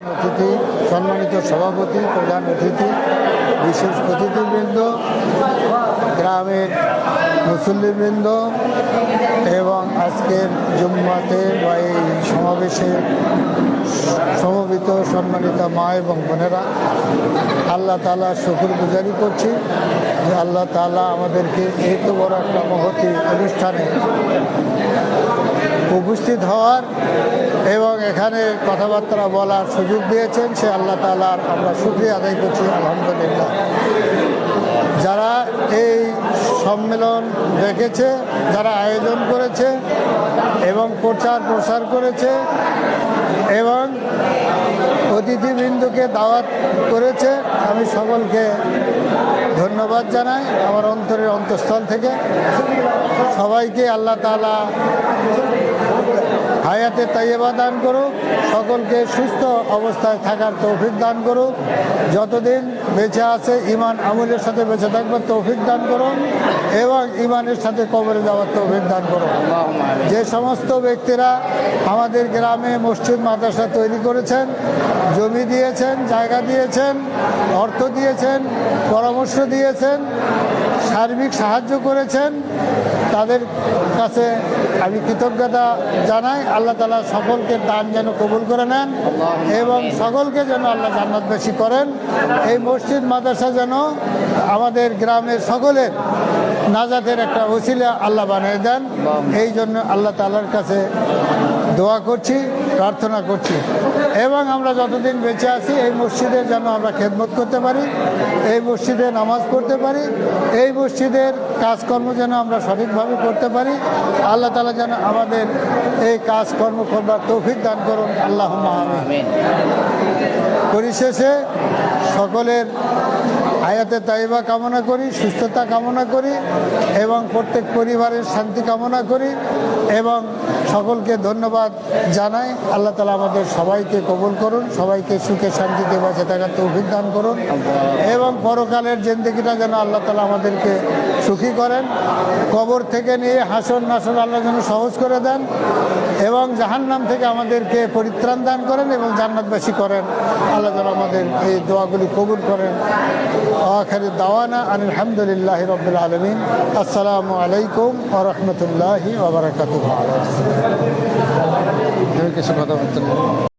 অতিথি, সম্মানিত সভাপতি, প্রধান অতিথি, বিশেষ অতিথিবৃন্দ, গ্রামের মুসল্লিবৃন্দ এবং আজকের জুম্মাতে বা এই সমাবেশে সমবেত সম্মানিত মা এবং বোনেরা, আল্লাহ তালা শুকুর গুজারি করছি যে আল্লাহ তালা আমাদেরকে এই তো বড় একটা মহতি অনুষ্ঠানে উপস্থিত হওয়ার এবং এখানে কথাবার্তা বলার সুযোগ দিয়েছেন, সে আল্লাহ তালার আমরা সুক্রিয়া আদায় করছি, আলহামদুলিল্লাহ। যারা এই সম্মেলন দেখেছে, যারা আয়োজন করেছে এবং প্রচার প্রসার করেছে এবং অতিথিবৃন্দকে দাওয়াত করেছে, আমি সকলকে ধন্যবাদ জানাই আমার অন্তরের অন্তঃস্থল থেকে। সবাইকে আল্লাহ তালা হায়াতে তাইয়েবা দান করুক, সকলকে সুস্থ অবস্থায় থাকার তৌফিক দান করুক। যতদিন বেঁচে আছে ইমান আমলের সাথে বেঁচে থাকবার তৌফিক দান করুন এবং ইমানের সাথে কবরে যাওয়ার তৌফিক দান করুন। যে সমস্ত ব্যক্তিরা আমাদের গ্রামে মসজিদ, মাদ্রাসা তৈরি করেছেন, জমি দিয়েছেন, জায়গা দিয়েছেন, অর্থ দিয়েছেন, পরামর্শ দিয়েছেন, সার্বিক সাহায্য করেছেন তাদের কাছে আমি কৃতজ্ঞতা জানাই। আল্লাহ তালা সকলকে দান যেন কবুল করে নেন এবং সকলকে যেন আল্লাহ জান্নাত বেশি করেন। এই মসজিদ মাদ্রাসা যেন আমাদের গ্রামের সকলের নাজাতের একটা ওসিলা আল্লাহ বানিয়ে দেন। এই জন্য আল্লাহ তালার কাছে দোয়া করছি, প্রার্থনা করছি। এবং আমরা যতদিন বেঁচে আছি, এই মসজিদের যেন আমরা খেদমত করতে পারি, এই মসজিদে নামাজ পড়তে পারি, এই মসজিদের কাজকর্ম যেন আমরা সঠিকভাবে করতে পারি। আল্লাহ তালা যেন আমাদের এই কাজকর্ম করবার তৌফিক দান করুন। আল্লাহ আমিন। পরিশেষে সকলের আয়াতে তাইবা কামনা করি সুস্থতা কামনা করি এবং প্রত্যেক পরিবারের শান্তি কামনা করি এবং সকলকে ধন্যবাদ জানাই। আল্লাহ তালা আমাদের সবাইকে কবুল করুন সবাইকে সুখে শান্তিতে বাঁচে থাকার তৌফিক দান করুন এবং পরকালের জেন্দেগিটা যেন আল্লাহ তালা আমাদেরকে সুখী করেন, কবর থেকে নিয়ে হাসন নাসন আল্লাহ যেন সহজ করে দেন এবং জাহান্নাম থেকে আমাদেরকে পরিত্রাণ দান করেন এবং জান্নাতবাসী করেন। আল্লাহ যেন আমাদের এই দোয়াগুলি কবুল করেন। আখারি দাওয়ানা আলহামদুলিল্লাহ রবিল আলমিন। আসসালামু আলাইকুম ও রহমতুল্লাহি কিছু কথা